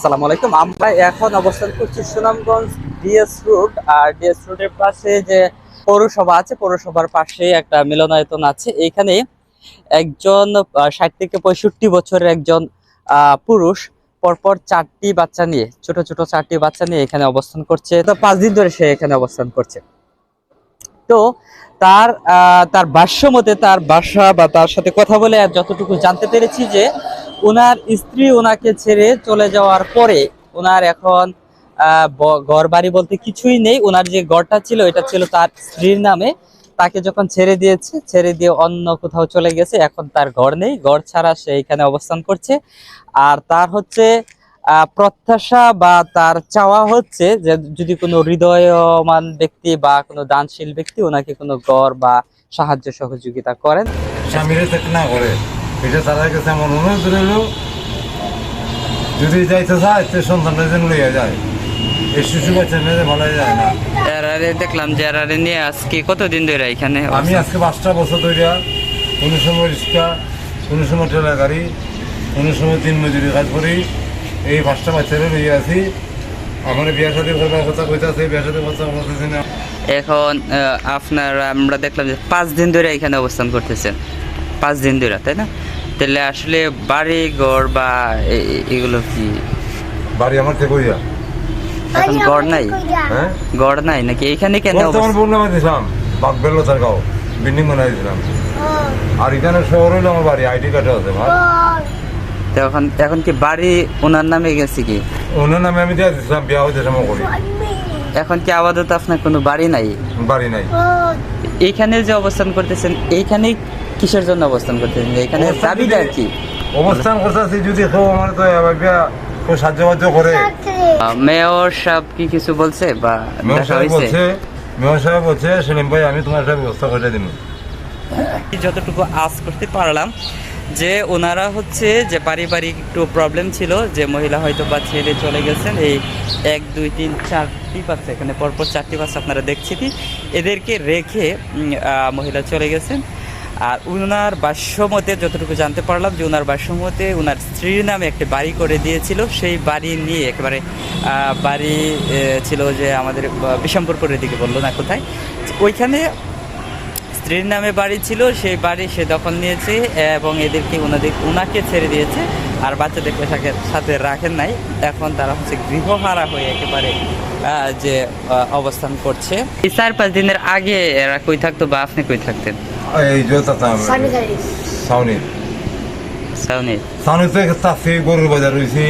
আসসালামু আলাইকুম। আমরা এখন অবস্থান করছি সুনামগঞ্জ ডিএস রোড। আর ডিএস রোডের পাশে যে পৌরসভা আছে, পৌরসভার পাশে একটা মিলনায়তন আছে। এখানে একজন ষাট থেকে পঁয়ষট্টি বছরের একজন পুরুষ পরপর চারটি বাচ্চা নিয়ে, ছোট ছোট চারটি বাচ্চা নিয়ে এখানে অবস্থান করছে। তো পাঁচ দিন ধরে সে এখানে অবস্থান করছে। তো তার তার ভাষ্য মতে তার বাসা বা তার সাথে কথা বলে যতটুকু জানতে পেরেছি যে ওনার স্ত্রী ওনাকে ছেড়ে চলে যাওয়ার পরে ওনার এখন ঘর বাড়ি বলতে কিছুই নেই। ওনার যে ঘরটা ছিল, এটা ছিল তার স্ত্রীর নামে। তাকে যখন ছেড়ে দিয়েছে, ছেড়ে দিয়ে অন্য কোথাও চলে গেছে, এখন তার ঘর নেই। ঘর ছাড়া সে এখানে অবস্থান করছে। আর তার হচ্ছে প্রত্যাশা বা তার চাওয়া হচ্ছে যে যদি কোনো হৃদয়মান ব্যক্তি বা কোনো দানশীল ব্যক্তি ওনাকে কোনো গড় বা সাহায্য সহযোগিতা করেন। স্বামীরে না করে। এটা তারা কাছে আমার অনুরোধ রইল যদি যাইতে চায় সে সন্তানটা যেন লইয়া যায়। এই শিশু বাচ্চা মেয়েদের ভালো যায় না। এরারে দেখলাম যে এরারে নিয়ে আজকে কতদিন ধরে এখানে আমি আজকে পাঁচটা বছর ধরিয়া কোনো সময় রিক্সা কোনো সময় ঠেলা গাড়ি কোনো সময় দিন মজুরি কাজ করি এই পাঁচটা বাচ্চারে লইয়া আছি। আমার বিয়া সাথে করবার কথা কইতাছে বিয়া সাথে কথা বলতেছি না এখন আপনার আমরা দেখলাম যে পাঁচ দিন ধরে এখানে অবস্থান করতেছেন। পাঁচ দিন ধরে তাই না? তাহলে আসলে বাড়ি ঘর বা এগুলো কি? বাড়ি আমার থেকে কইয়া। এখন ঘর নাই? হ্যাঁ? ঘর নাই নাকি? এখানে কেন অবস্থান? বললাম দিছিলাম বাগবেল তার গাও বিল্ডিং বানাই দিছিলাম আর এখানে শহর হইল আমার বাড়ি আইডি কার্ডে আছে ভাই। তো এখন এখন কি বাড়ি ওনার নামে গেছে কি? ওনার নামে আমি দিয়ে দিছিলাম বিয়া হইতে সময় করি। এখন কি আপাতত আপনার কোনো বাড়ি নাই? বাড়ি নাই। এইখানে যে অবস্থান করতেছেন এইখানে কিসের জন্য অবস্থান করতেছেন? এখানে অবস্থান চাবিটা কি? অবস্থান করতেছি যদি কেউ আমার তো কেউ সাহায্য বাহ্য করে মেয়র সাহেব কি কিছু বলছে বা মেয়র দেখা সাহেব বলছে মেয়র সাহেব বলছে সেলিম ভাই আমি তোমার একটা ব্যবস্থা করে দিব। যতটুকু আজ করতে পারলাম যে ওনারা হচ্ছে যে পারিবারিক একটু প্রবলেম ছিল যে মহিলা হয়তো বা ছেড়ে চলে গেছেন এই এক দুই তিন চারটি বাচ্চা এখানে পরপর চারটি বাচ্চা আপনারা দেখছি কি এদেরকে রেখে আহ, মহিলা চলে গেছেন। আর উনার বাস্যমতে যতটুকু জানতে পারলাম যে ওনার বাস্যমতে ওনার স্ত্রীর নামে একটি বাড়ি করে দিয়েছিল। সেই বাড়ি নিয়ে একেবারে বাড়ি ছিল যে আমাদের বিশম্বরপুরের দিকে বলল না কোথায়? ওইখানে স্ত্রীর নামে বাড়ি ছিল, সেই বাড়ি সে দখল নিয়েছে এবং এদেরকে ওনাদের ওনাকে ছেড়ে দিয়েছে। আর বাচ্চাদেরকে সাথে রাখেন নাই। এখন তারা হচ্ছে গৃহহারা হয়ে একেবারে যে অবস্থান করছে। চার পাঁচ দিনের আগে এরা কই থাকতো বা আপনি কই থাকতেন? এই যে তাতাম সাউনি। সাউনি। সাউনিতে চাষি গরুর বাজার রয়েছি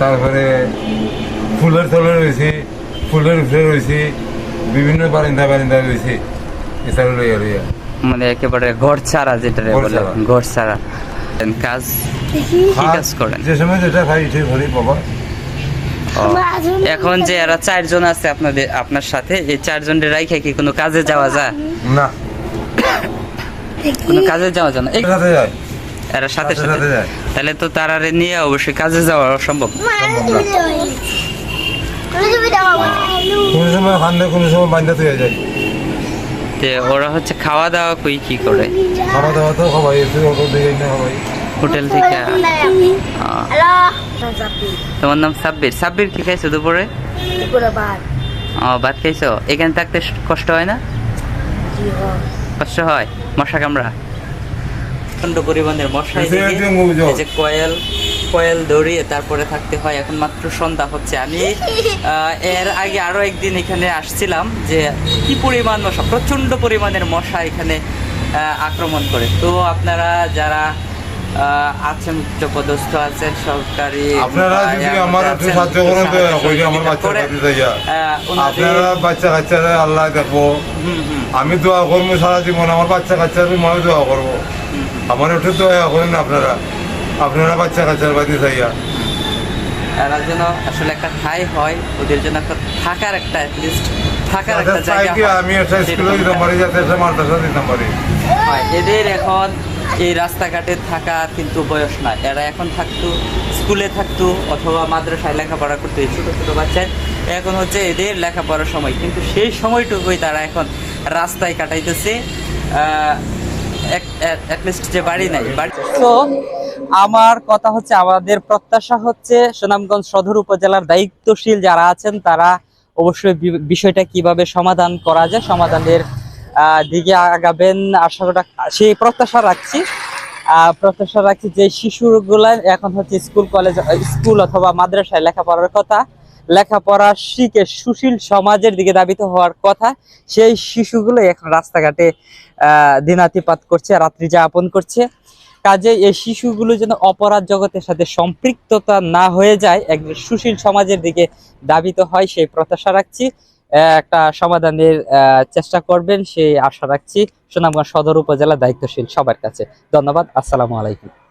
তারপরে ফুলের তলে রয়েছি ফুলের উপরে রয়েছি বিভিন্ন বারিন্দা বারিন্দা রয়েছি এছাড়া লইয়া লইয়া মানে একেবারে ঘর ছাড়া যেটা ঘর বলে ছাড়া। ঘর ছাড়া কাজ কি কাজ করেন? যে সময় যেটা খাই ঠিক বাবা। ও, এখন যে এরা চারজন আছে আপনাদের আপনার সাথে এই চারজনের রাইখে কি কোনো কাজে যাওয়া যায়? না। কোনো কাজে যাওয়া যায় না। এই সাথে যায়। এরা সাথে সাথে। তাহলে তো তারারে নিয়ে অবশ্যই কাজে যাওয়া অসম্ভব কোনো সময় বান্ধা যায়। ওরা হচ্ছে খাওয়া দাওয়া কই কি করে? খাওয়া দাওয়া তো সবাই হোটেল থেকে তোমার নাম সাব্বির। সাব্বির কি খাইছো দুপুরে? ও ভাত খাইছো? এখানে থাকতে কষ্ট হয় না? কষ্ট হয় মশা কামড়া প্রচণ্ড পরিমাণের মশা এসে এদিকে। একদিন অভিযোগ। এই যে কয়েল কয়েল দৌড়িয়ে তারপরে থাকতে হয় এখন মাত্র সন্ধ্যা হচ্ছে আমি আহ, এর আগে আরও একদিন এখানে আসছিলাম যে কি পরিমাণ মশা প্রচণ্ড পরিমাণের মশা এখানে আহ, আক্রমণ করে তো আপনারা যারা আছেন উচ্চপদস্থ আছেন সরকারি আপনারা যদি আমার একটু সাহায্য করেন তো আমার বাচ্চা করে, কাছে যাইয়া আপনারা বাচ্চা কাচ্চারা আল্লাহ হুম, আমি দোয়া করব সারা জীবন আমার বাচ্চা কাচ্চার মই দোয়া করব। আমার একটু দোয়া করেন আপনারা। আপনারা বাচ্চা কাচ্চার বাড়ি যাইয়া। এরা যেন আসলে একটা ঠাই হয় ওদের জন্য একটা থাকার একটা থাকার একটা জায়গা আমি একটা স্কুলে দিতাম পারি যাতে একটা মাদ্রাসা দিতাম পারি এদের এখন এই রাস্তাঘাটে থাকা কিন্তু বয়স না। এরা এখন থাকতো, স্কুলে থাকতো অথবা মাদ্রাসায় লেখাপড়া করতো এই ছোটো ছোটো বাচ্চার এখন হচ্ছে এদের লেখাপড়ার সময়। কিন্তু সেই সময়টুকুই তারা এখন রাস্তায় কাটাইতেছে। যে বাড়ি নাই তো আমার কথা হচ্ছে, আমাদের প্রত্যাশা হচ্ছে, সুনামগঞ্জ সদর উপজেলার দায়িত্বশীল যারা আছেন, তারা অবশ্যই বিষয়টা কীভাবে সমাধান করা যায়, সমাধানের দিকে আগাবেন, আশা রাখ- সেই প্রত্যাশা রাখছি। প্রত্যাশা রাখছি যে শিশুগুলা এখন হচ্ছে স্কুল, কলেজ, স্কুল অথবা মাদ্রাসায় লেখাপড়ার কথা, লেখাপড়া শিখে সুশীল সমাজের দিকে দাবিত হওয়ার কথা, সেই শিশুগুলো এখন রাস্তাঘাটে দিনাতিপাত করছে, রাত্রি যাপন করছে। কাজে এই শিশুগুলো যেন অপরাধ জগতের সাথে সম্পৃক্ততা না হয়ে যায়, একজন সুশীল সমাজের দিকে দাবিত হয়, সেই প্রত্যাশা রাখছি। একটা সমাধানের চেষ্টা করবেন, সেই আশা রাখছি। সুনামগঞ্জ সদর উপজেলা দায়িত্বশীল সবার কাছে। ধন্যবাদ, আসসালামু আলাইকুম।